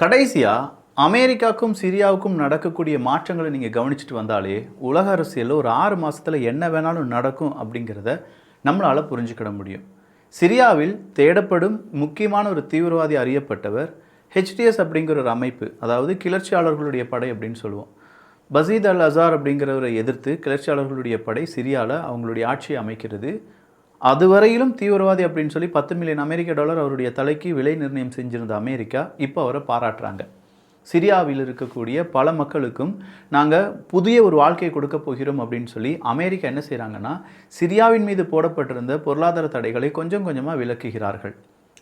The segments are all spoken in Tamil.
கடைசியாக அமெரிக்காவுக்கும் சிரியாவுக்கும் நடக்கக்கூடிய மாற்றங்களை நீங்கள் கவனிச்சுட்டு வந்தாலே உலக அரசியலில் ஒரு ஆறு மாதத்தில் என்ன வேணாலும் நடக்கும் அப்படிங்கிறத நம்மளால் புரிஞ்சுக்கிட முடியும். சிரியாவில் தேடப்படும் முக்கியமான ஒரு தீவிரவாதி அறியப்பட்டவர் ஹெச்டிஎஸ் அப்படிங்கிற ஒரு அமைப்பு அதாவது கிளர்ச்சியாளர்களுடைய படை அப்படின்னு சொல்லுவோம். பசீத் அல் அசார் அப்படிங்கிறவரை எதிர்த்து கிளர்ச்சியாளர்களுடைய படை சிரியாவில் அவங்களுடைய ஆட்சியை அமைக்கிறது. அதுவரையிலும் தீவிரவாதி அப்படின்னு சொல்லி பத்து மில்லியன் அமெரிக்க டாலர் அவருடைய தலைக்கு விலை நிர்ணயம் செஞ்சிருந்த அமெரிக்கா இப்போ அவரை பாராட்டுறாங்க. சிரியாவில் இருக்கக்கூடிய பல மக்களுக்கும் நாங்கள் புதிய ஒரு வாழ்க்கையை கொடுக்க போகிறோம் அப்படின்னு சொல்லி அமெரிக்கா என்ன செய்கிறாங்கன்னா சிரியாவின் மீது போடப்பட்டிருந்த பொருளாதார தடைகளை கொஞ்சம் கொஞ்சமாக விலக்குகிறார்கள்.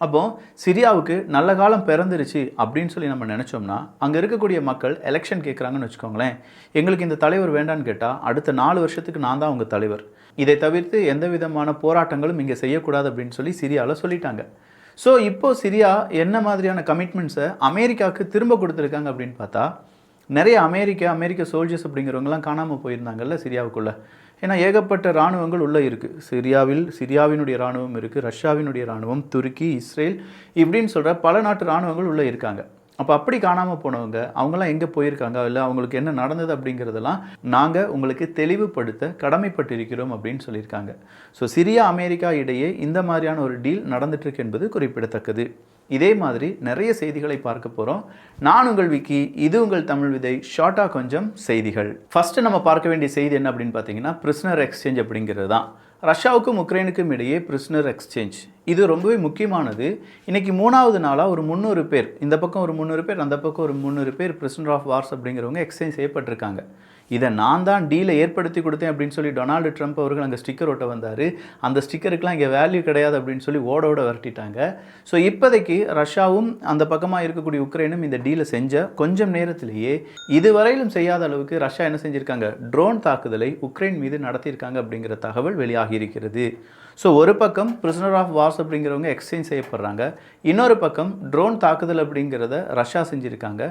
அப்போது சிரியாவுக்கு நல்ல காலம் பிறந்துருச்சு அப்படின்னு சொல்லி நம்ம நினச்சோம்னா அங்கே இருக்கக்கூடிய மக்கள் எலெக்ஷன் கேட்குறாங்கன்னு வச்சுக்கோங்களேன். எங்களுக்கு இந்த தலைவர் வேண்டான்னு கேட்டால் அடுத்த நாலு வருஷத்துக்கு நான் தான் அவங்க தலைவர். இதை தவிர்த்து எந்த விதமான போராட்டங்களும் இங்கே செய்யக்கூடாது அப்படின்னு சொல்லி சிரியாவில் சொல்லிட்டாங்க. ஸோ இப்போது சிரியா என்ன மாதிரியான கமிட்மெண்ட்ஸை அமெரிக்காவுக்கு திரும்ப கொடுத்துருக்காங்க அப்படின்னு பார்த்தா நிறைய அமெரிக்க அமெரிக்க சோல்ஜர்ஸ் அப்படிங்கிறவங்கலாம் காணாமல் போயிருந்தாங்கல்ல சிரியாவுக்குள்ளே. ஏன்னா ஏகப்பட்ட இராணுவங்கள் உள்ளே இருக்குது சிரியாவில் சிரியாவினுடைய இராணுவம் இருக்குது ரஷ்யாவினுடைய இராணுவம் துருக்கி இஸ்ரேல் இப்படின்னு சொல்கிற பல நாட்டு இராணுவங்கள் உள்ளே இருக்காங்க. அப்போ அப்படி காணாமல் போனவங்க அவங்களாம் எங்கே போயிருக்காங்க? இல்லை அவங்களுக்கு என்ன நடந்தது அப்படிங்கிறதெல்லாம் நாங்கள் உங்களுக்கு தெளிவுபடுத்த கடமைப்பட்டிருக்கிறோம் அப்படின்னு சொல்லியிருக்காங்க. ஸோ சிரியா அமெரிக்கா இடையே இந்த மாதிரியான ஒரு டீல் நடந்துட்டுருக்கு என்பது குறிப்பிடத்தக்கது. இதே மாதிரி நிறைய செய்திகளை பார்க்க போகிறோம் நான் உங்கள் விக்கி இது உங்கள் தமிழ் விதை ஷார்ட்டாக கொஞ்சம் செய்திகள். ஃபஸ்ட்டு நம்ம பார்க்க வேண்டிய செய்தி என்ன அப்படின்னு பார்த்தீங்கன்னா பிரிஸ்னர் எக்ஸ்சேஞ்ச் அப்படிங்கிறது தான். ரஷ்யாவுக்கும் உக்ரைனுக்கும் இடையே பிரிஸ்னர் எக்ஸ்சேஞ்ச் இது ரொம்பவே முக்கியமானது. இன்றைக்கி மூணாவது நாளாக ஒரு முந்நூறு பேர் இந்த பக்கம் ஒரு முந்நூறு பேர் அந்த பக்கம் ஒரு முந்நூறு பேர் பிரிஸ்னர் ஆஃப் வார்ஸ் அப்படிங்கிறவங்க எக்ஸ்சேஞ்ச் செய்யப்பட்டிருக்காங்க. இதை நான் தான் டீலை ஏற்படுத்தி கொடுத்தேன் அப்படின்னு சொல்லி டொனால்டு ட்ரம்ப் அவர்கள் அங்கே ஸ்டிக்கர் ஒட்ட வந்தார். அந்த ஸ்டிக்கருக்குலாம் இங்கே வேல்யூ கிடையாது அப்படின்னு சொல்லி ஓட ஓட விரட்டிட்டாங்க. ஸோ இப்போதைக்கு ரஷ்யாவும் அந்த பக்கமாக இருக்கக்கூடிய உக்ரைனும் இந்த டீலை செஞ்ச கொஞ்சம் நேரத்திலேயே இதுவரையிலும் செய்யாத அளவுக்கு ரஷ்யா என்ன செஞ்சுருக்காங்க? ட்ரோன் தாக்குதலை உக்ரைன் மீது நடத்தியிருக்காங்க அப்படிங்கிற தகவல் வெளியாகி இருக்கிறது ஸோ ஒரு பக்கம் பிரிசனர் ஆஃப் வார்ஸ் அப்படிங்கிறவங்க எக்ஸ்சேஞ்ச் செய்யப்படுறாங்க. இன்னொரு பக்கம் ட்ரோன் தாக்குதல் அப்படிங்கிறத ரஷ்யா செஞ்சுருக்காங்க.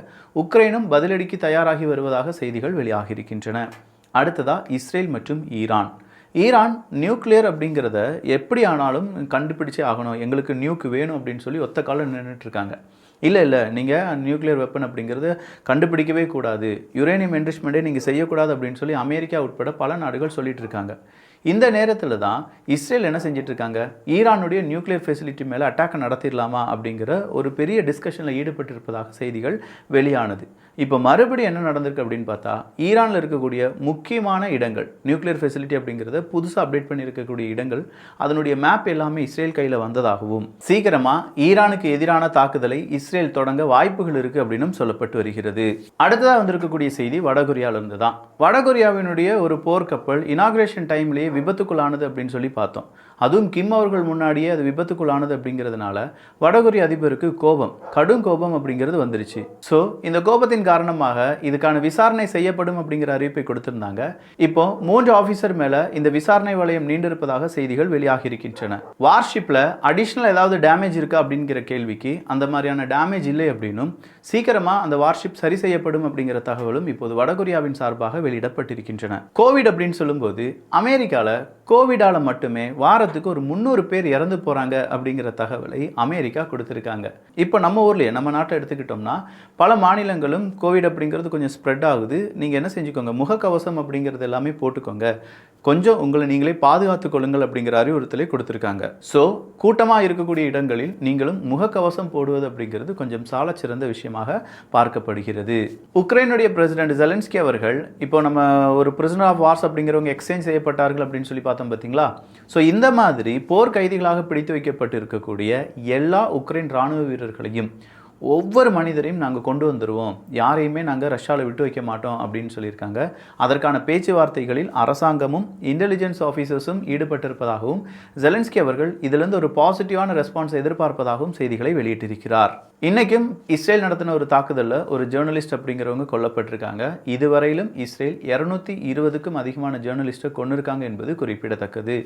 உக்ரைனும் பதிலடிக்கு தயாராகி வருவதாக செய்திகள் வெளியாகி இருக்கின்றன அடுத்ததாக இஸ்ரேல் மற்றும் ஈரான். ஈரான் நியூக்ளியர் அப்படிங்கிறத எப்படி ஆனாலும் கண்டுபிடிச்சே ஆகணும். எங்களுக்கு நியூக்கு வேணும் அப்படின்னு சொல்லி ஒத்த காலம் நின்றுட்டுருக்காங்க இல்லை இல்லை நீங்கள் நியூக்ளியர் வெப்பன் அப்படிங்கிறது கண்டுபிடிக்கவே கூடாது. யுரேனியம் என்ரிச்மெண்ட்டே நீங்கள் செய்யக்கூடாது அப்படின்னு சொல்லி அமெரிக்கா உட்பட பல நாடுகள் சொல்லிட்டு இருக்காங்க இந்த நேரத்தில் தான் இஸ்ரேல் என்ன செஞ்சிட்டு இருக்காங்க ஈரானுடைய நியூக்ளியர் ஃபெசிலிட்டி மேலே அட்டாக் நடத்திடலாமா அப்படிங்கிற ஒரு பெரிய டிஸ்கஷனில் ஈடுபட்டிருப்பதாக செய்திகள் வெளியானது. இப்போ மறுபடியும் என்ன நடந்திருக்கு அப்படின்னு பார்த்தா ஈரானில் இருக்கக்கூடிய முக்கியமான இடங்கள் நியூக்ளியர் ஃபெசிலிட்டி அப்படிங்கிறத புதுசாக அப்டேட் பண்ணியிருக்கக்கூடிய இடங்கள் அதனுடைய மேப் எல்லாமே இஸ்ரேல் கையில் வந்ததாகவும் சீக்கிரமாக ஈரானுக்கு எதிரான தாக்குதலை இஸ்ரேல் தொடங்க வாய்ப்புகள் இருக்குது அப்படின்னும் சொல்லப்பட்டு வருகிறது. அடுத்ததாக வந்திருக்கக்கூடிய செய்தி வடகொரியாவிலிருந்து தான். வடகொரியாவினுடைய ஒரு போர்க்கப்பல் இனாகிரேஷன் டைம்லேயே விபத்துக்குள்ளானது அப்படின்னு சொல்லி பார்த்தோம். அதுவும் கிம் அவர்கள் முன்னாடியே அது விபத்துக்குள்ளானது அப்படிங்கிறதுனால வடகொரிய அதிபருக்கு கோபம் கடும் கோபம் அப்படிங்கிறது வந்துருச்சு. ஸோ இந்த கோபத்தின் காரணமாக இதுக்கான விசாரணை செய்யப்படும் அப்படிங்கிற அறிவிப்பை கொடுத்திருந்தாங்க. இப்போ மூன்று ஆஃபீஸர் மேலே இந்த விசாரணை வளையம் நீண்டிருப்பதாக செய்திகள் வெளியாகி இருக்கின்றன வார்ஷிப்பில் அடிஷ்னல் ஏதாவது டேமேஜ் இருக்கா அப்படிங்கிற கேள்விக்கு அந்த மாதிரியான டேமேஜ் இல்லை அப்படின்னும் சீக்கிரமாக அந்த வார்ஷிப் சரி செய்யப்படும் அப்படிங்கிற தகவலும் இப்போது வடகொரியாவின் சார்பாக வெளியிடப்பட்டிருக்கின்றன. கோவிட் அப்படின்னு சொல்லும்போது அமெரிக்காவில் கோவிடால் மட்டுமே வார வாரத்துக்கு ஒரு முந்நூறு பேர் இறந்து போகிறாங்க அப்படிங்கிற தகவலை அமெரிக்கா கொடுத்துருக்காங்க. இப்போ நம்ம ஊர்லேயே நம்ம நாட்டை எடுத்துக்கிட்டோம்னா பல மாநிலங்களும் கோவிட் அப்படிங்கிறது கொஞ்சம் ஸ்ப்ரெட் ஆகுது. நீங்கள் என்ன செஞ்சுக்கோங்க முகக்கவசம் அப்படிங்கிறது எல்லாமே போட்டுக்கோங்க. கொஞ்சம் உங்களை நீங்களே பாதுகாத்துக் கொள்ளுங்கள் அப்படிங்கிற அறிவுறுத்தலை கொடுத்துருக்காங்க. ஸோ கூட்டமாக இருக்கக்கூடிய இடங்களில் நீங்களும் முகக்கவசம் போடுவது அப்படிங்கிறது கொஞ்சம் சால சிறந்த விஷயமாக பார்க்கப்படுகிறது. உக்ரைனுடைய பிரசிடென்ட் ஜெலன்ஸ்கி அவர்கள் இப்போ நம்ம ஒரு பிரிசனர் ஆஃப் வார்ஸ் அப்படிங்கிறவங்க எக்ஸ்சேஞ்ச் செய்யப்பட்டார்கள் அப்படின்னு சொல்லி பார்த்தோம் பார்த்தீங்களா? ஸோ இந்த மாதிரி போர் கைதிகளாக பிடித்து வைக்கப்பட்டு இருக்கக்கூடிய எல்லா உக்ரைன் இராணுவ வீரர்களையும் ஒவ்வொரு மனிதரையும் நாங்கள் கொண்டு வந்துடுவோம் யாரையுமே நாங்கள் ரஷ்யாவில் விட்டு வைக்க மாட்டோம் அப்படின்னு சொல்லியிருக்காங்க. அதற்கான பேச்சுவார்த்தைகளில் அரசாங்கமும் இன்டெலிஜென்ஸ் ஆஃபீஸர்ஸும் ஈடுபட்டிருப்பதாகவும் ஜெலன்ஸ்கி அவர்கள் இதிலிருந்து ஒரு பாசிட்டிவான ரெஸ்பான்ஸ் எதிர்பார்ப்பதாகவும் செய்திகளை வெளியிட்டிருக்கிறார். இன்றைக்கும் இஸ்ரேல் நடத்தின ஒரு தாக்குதலில் ஒரு ஜேர்னலிஸ்ட் அப்படிங்கிறவங்க கொல்லப்பட்டிருக்காங்க. இதுவரையிலும் இஸ்ரேல் இரநூத்தி இருபதுக்கும் அதிகமான ஜேர்னலிஸ்ட்டை கொண்டிருக்காங்க என்பது குறிப்பிடத்தக்கது.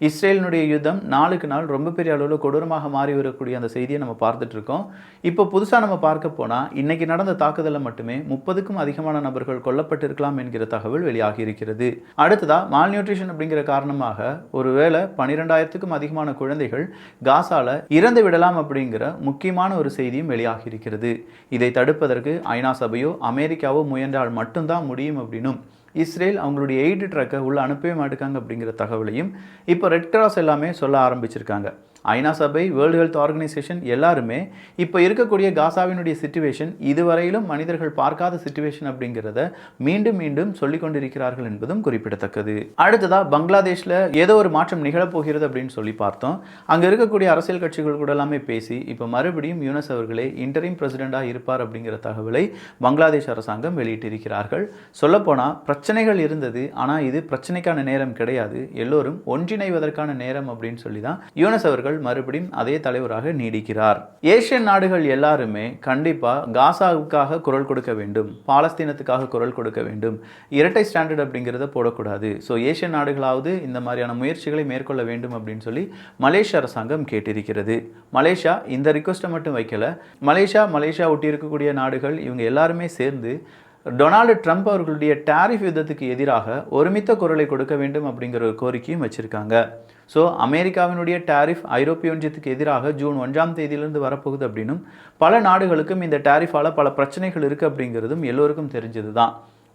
இஸ்ரேலினுடைய யுத்தம் நாளுக்கு நாள் ரொம்ப பெரிய அளவில் கொடூரமாக மாறி வரக்கூடிய அந்த செய்தியை நம்ம பார்த்துட்ருக்கோம் இப்போ புதுசாக நம்ம பார்க்க போனால் இன்றைக்கி நடந்த தாக்குதலில் மட்டுமே முப்பதுக்கும் அதிகமான நபர்கள் கொல்லப்பட்டிருக்கலாம் என்கிற தகவல் வெளியாகி இருக்கிறது. அடுத்ததாக மால் நியூட்ரிஷன் அப்படிங்கிற காரணமாக ஒருவேளை பன்னிரெண்டாயிரத்துக்கும் அதிகமான குழந்தைகள் காசாவில் இறந்து விடலாம் அப்படிங்கிற முக்கியமான ஒரு செய்தியும் வெளியாகி இருக்கிறது. இதை தடுப்பதற்கு ஐநா சபையோ அமெரிக்காவோ முயன்றால் மட்டும்தான் முடியும் அப்படின்னும் இஸ்ரேல் அவங்களுடைய எய்டு ட்ரக்கை உள்ளே அனுப்பவே மாட்டுக்காங்க அப்படிங்கிற தகவலையும் இப்போ ரெட் கிராஸ் எல்லாமே சொல்ல ஆரம்பிச்சிருக்காங்க. ஐநா சபை வேர்ல்டு ஹெல்த் ஆர்கனைசேஷன் எல்லாருமே இப்போ இருக்கக்கூடிய காசாவினுடைய சுச்சுவேஷன் இதுவரையிலும் மனிதர்கள் பார்க்காத சுச்சுவேஷன் அப்படிங்கிறத மீண்டும் மீண்டும் சொல்லிக் கொண்டிருக்கிறார்கள் என்பதும் குறிப்பிடத்தக்கது. அடுத்ததாக பங்களாதேஷில் ஏதோ ஒரு மாற்றம் நிகழப்போகிறது அப்படின்னு சொல்லி பார்த்தோம். அங்கே இருக்கக்கூடிய அரசியல் கட்சிகள் கூட எல்லாமே பேசி இப்போ மறுபடியும் யூனஸ் அவர்களே இன்டரிம் பிரசிடெண்டாக இருப்பார் அப்படிங்கிற தகவலை பங்களாதேஷ் அரசாங்கம் வெளியிட்டிருக்கிறார்கள். சொல்லப்போனால் பிரச்சனைகள் இருந்தது ஆனால் இது பிரச்சனைக்கான நேரம் கிடையாது. எல்லோரும் ஒன்றிணைவதற்கான நேரம் அப்படின்னு சொல்லி தான் யூனஸ் அவர்கள் மறுபடியும் அதே தலைவராக நீடிக்கிறார். ஏசியன் நாடுகள் எல்லாருமே கண்டிப்பாக காசாவுக்காக குரல் கொடுக்க வேண்டும். பாலஸ்தீனத்துக்காக குரல் கொடுக்க வேண்டும். இரட்டை ஸ்டாண்டர்ட் அப்படிங்கிறத போடக்கூடாது. ஸோ ஏசியன் நாடுகளாவது இந்த மாதிரியான முயற்சிகளை மேற்கொள்ள வேண்டும் அப்படின்னு சொல்லி மலேசிய அரசாங்கம் கேட்டிருக்கிறது. மலேசியா இந்த ரிக்வஸ்ட்டை மட்டும் வைக்கல. மலேசியா மலேசியா ஒட்டி இருக்கக்கூடிய நாடுகள் இவங்க எல்லாருமே சேர்ந்து டொனால்டு ட்ரம்ப் அவர்களுடைய டாரிஃப் யுத்தத்துக்கு எதிராக ஒருமித்த குரலை கொடுக்க வேண்டும் அப்படிங்கிற ஒரு கோரிக்கையும் வச்சுருக்காங்க. ஸோ அமெரிக்காவினுடைய டாரிஃப் ஐரோப்பிய ஒன்றியத்துக்கு எதிராக ஜூன் ஒன்றாம் தேதியிலிருந்து வரப்போகுது அப்படின்னும் பல நாடுகளுக்கும் இந்த டாரிஃபால் பல பிரச்சனைகள் இருக்குது அப்படிங்கிறதும் எல்லோருக்கும் தெரிஞ்சது தான்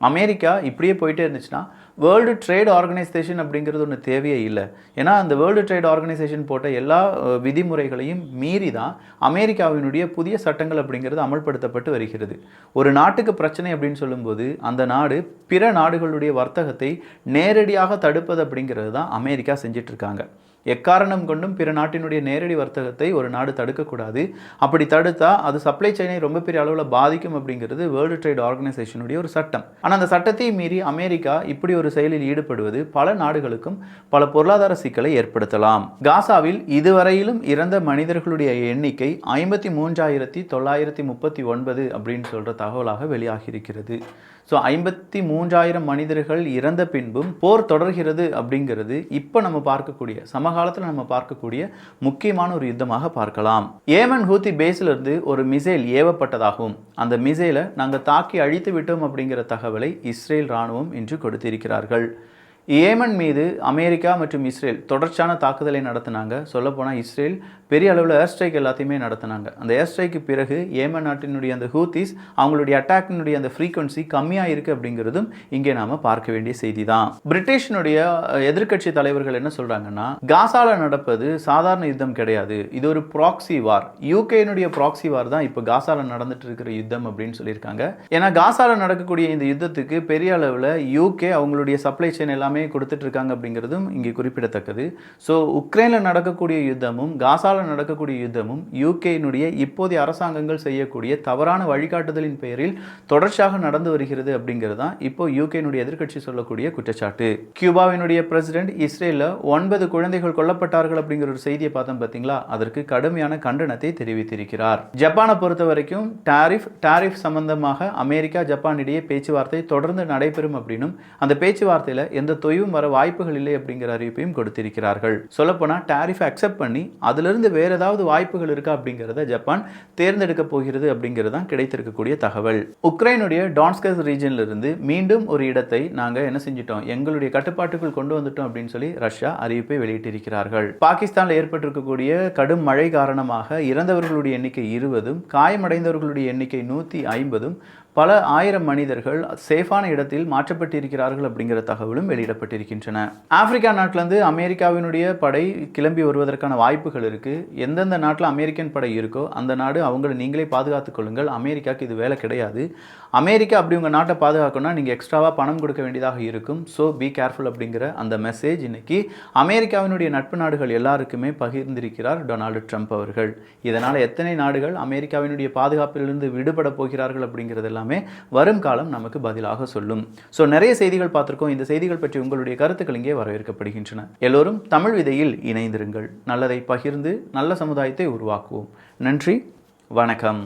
அமெரிக்கா இப்படியே போயிட்டே இருந்துச்சுன்னா வேர்ல்டு ட்ரேட் ஆர்கனைசேஷன் அப்படிங்கிறது ஒன்று தேவையே இல்லை. ஏன்னா அந்த வேர்ல்டு ட்ரேட் ஆர்கனைசேஷன் போட்ட எல்லா விதிமுறைகளையும் மீறி தான் அமெரிக்காவினுடைய புதிய சட்டங்கள் அப்படிங்கிறது அமல்படுத்தப்பட்டு வருகிறது. ஒரு நாட்டுக்கு பிரச்சனை அப்படின்னு சொல்லும்போது அந்த நாடு பிற நாடுகளுடைய வர்த்தகத்தை நேரடியாக தடுப்பது அப்படிங்கிறது தான் அமெரிக்கா செஞ்சிட்ருக்காங்க. இருக்காங்க எக்காரணம் கொண்டும் பிற நாட்டினுடைய நேரடி வர்த்தகத்தை ஒரு நாடு தடுக்கக்கூடாது. அப்படி தடுத்தா அது சப்ளை செயினை ரொம்ப பெரிய அளவில் பாதிக்கும் அப்படிங்கிறது வேர்ல்டு ட்ரேட் ஆர்கனைசேஷனுடைய ஒரு சட்டம். ஆனால் அந்த சட்டத்தை மீறி அமெரிக்கா இப்படி ஒரு செயலில் ஈடுபடுவது பல நாடுகளுக்கும் பல பொருளாதார சிக்கலை ஏற்படுத்தலாம். காசாவில் இதுவரையிலும் இறந்த மனிதர்களுடைய எண்ணிக்கை ஐம்பத்தி மூன்றாயிரத்தி தொள்ளாயிரத்தி முப்பத்தி ஒன்பது அப்படின்னு சொல்கிற தகவலாக வெளியாகியிருக்கிறது. ஸோ ஐம்பத்தி மூன்றாயிரம் மனிதர்கள் இறந்த பின்பும் போர் தொடர்கிறது அப்படிங்கிறது இப்போ நம்ம பார்க்கக்கூடிய சமகாலத்தில் நம்ம பார்க்கக்கூடிய முக்கியமான ஒரு யுத்தமாக பார்க்கலாம். ஏமன் ஹூத்தி பேஸிலிருந்து ஒரு மிசைல் ஏவப்பட்டதாகவும் அந்த மிசைலை நாங்கள் தாக்கி அழித்து விட்டோம் அப்படிங்கிற தகவலை இஸ்ரேல் ராணுவம் இன்று கொடுத்திருக்கிறார்கள். ஏமன் மீது அமெரிக்கா மற்றும் இஸ்ரேல் தொடர்ச்சியான தாக்குதலை நடத்தினாங்க. சொல்லப்போனால் இஸ்ரேல் பெரிய அளவில் ஏர் ஸ்ட்ரைக் எல்லாத்தையுமே நடத்தினாங்க. அந்த ஏர் ஸ்ட்ரைக்கு பிறகு ஏமன் நாட்டினுடைய அந்த ஹூத்திஸ் அவங்களுடைய அட்டாக்கினுடைய அந்த ஃப்ரீக்வன்சி கம்மியாக இருக்குது அப்படிங்கிறதும் இங்கே நாம் பார்க்க வேண்டிய செய்தி தான் பிரிட்டிஷினுடைய எதிர்க்கட்சி தலைவர்கள் என்ன சொல்கிறாங்கன்னா காசால நடப்பது சாதாரண யுத்தம் கிடையாது. இது ஒரு ப்ராக்சி வார் யூகேனுடைய ப்ராக்சி வார் தான் இப்போ காசால நடந்துட்டு இருக்கிற யுத்தம் அப்படின்னு சொல்லியிருக்காங்க. ஏன்னா காசால நடக்கக்கூடிய இந்த யுத்தத்துக்கு பெரிய அளவில் யூகே அவங்களுடைய சப்ளை செயின் எல்லாமே எல்லாமே இருக்காங்க அப்படிங்கிறதும் இங்கே குறிப்பிடத்தக்கது. ஸோ உக்ரைனில் நடக்கக்கூடிய யுத்தமும் காசாவில் நடக்கக்கூடிய யுத்தமும் யூகேனுடைய இப்போதைய அரசாங்கங்கள் செய்யக்கூடிய தவறான வழிகாட்டுதலின் பெயரில் தொடர்ச்சியாக நடந்து வருகிறது அப்படிங்கிறது தான் இப்போ யூகேனுடைய எதிர்கட்சி சொல்லக்கூடிய குற்றச்சாட்டு. கியூபாவினுடைய பிரசிடென்ட் இஸ்ரேலில் ஒன்பது குழந்தைகள் கொல்லப்பட்டார்கள் அப்படிங்கிற ஒரு செய்தியை பார்த்தோம் பார்த்தீங்களா? அதற்கு கடுமையான கண்டனத்தை தெரிவித்திருக்கிறார். ஜப்பானை பொறுத்த வரைக்கும் டாரிஃப் டாரிஃப் சம்பந்தமாக அமெரிக்கா ஜப்பான் இடையே பேச்சுவார்த்தை தொடர்ந்து நடைபெறும் அப்படின்னும் அந்த பேச்சுவார்த்தையில் எந்த தொய்வும் வர வாய்ப்புகள் இல்லை அப்படிங்கிற அறிவிப்பையும் கொடுத்திருக்கிறார்கள். சொல்லப்போனால் டாரிஃப் அக்செப்ட் பண்ணி அதிலிருந்து வேறு ஏதாவது வாய்ப்புகள் இருக்கா அப்படிங்கிறத ஜப்பான் தேர்ந்தெடுக்க போகிறது அப்படிங்கிறது தான் கிடைத்திருக்கக்கூடிய தகவல். உக்ரைனுடைய டான்ஸ்கஸ் ரீஜன்ல இருந்து மீண்டும் ஒரு இடத்தை நாங்கள் என்ன செஞ்சிட்டோம்? எங்களுடைய கட்டுப்பாட்டுக்குள் கொண்டு வந்துட்டோம் அப்படின்னு சொல்லி ரஷ்யா அறிவிப்பை வெளியிட்டிருக்கிறார்கள். பாகிஸ்தானில் ஏற்பட்டிருக்கக்கூடிய கடும் மழை காரணமாக இறந்தவர்களுடைய எண்ணிக்கை இருபதும் காயமடைந்தவர்களுடைய எண்ணிக்கை நூற்றி ஐம்பதும் பல ஆயிரம் மனிதர்கள் சேஃபான இடத்தில் மாற்றப்பட்டிருக்கிறார்கள் அப்படிங்கிற தகவலும் வெளியிடப்பட்டிருக்கின்றன. ஆப்பிரிக்கா நாட்டிலேருந்து அமெரிக்காவினுடைய படை கிளம்பி வருவதற்கான வாய்ப்புகள் இருக்குது எந்தெந்த நாட்டில் அமெரிக்கன் படை இருக்கோ அந்த நாடு அவங்களை நீங்களே பாதுகாத்துக் கொள்ளுங்கள். அமெரிக்காவுக்கு இது வேலை கிடையாது. அமெரிக்கா அப்படி உங்கள் நாட்டை பாதுகாக்கணும்னா நீங்கள் எக்ஸ்ட்ராவாக பணம் கொடுக்க வேண்டியதாக இருக்கும். ஸோ பி கேர்ஃபுல் அப்படிங்கிற அந்த மெசேஜ் இன்னைக்கு அமெரிக்காவினுடைய நட்பு நாடுகள் எல்லாருக்குமே பகிர்ந்திருக்கிறார் டொனால்டு ட்ரம்ப் அவர்கள். இதனால் எத்தனை நாடுகள் அமெரிக்காவினுடைய பாதுகாப்பிலிருந்து விடுபட போகிறார்கள் அப்படிங்கிறதெல்லாம் எல்லாமே வரும் காலம் நமக்கு பதிலாக சொல்லும். ஸோ நிறைய செய்திகள் பார்த்துருக்கோம். இந்த செய்திகள் பற்றி உங்களுடைய கருத்துக்கள் இங்கே வரவேற்கப்படுகின்றன. எல்லோரும் தமிழ் விதையில் இணைந்திருங்கள். நல்லதை பகிர்ந்து நல்ல சமுதாயத்தை உருவாக்குவோம். நன்றி. வணக்கம்.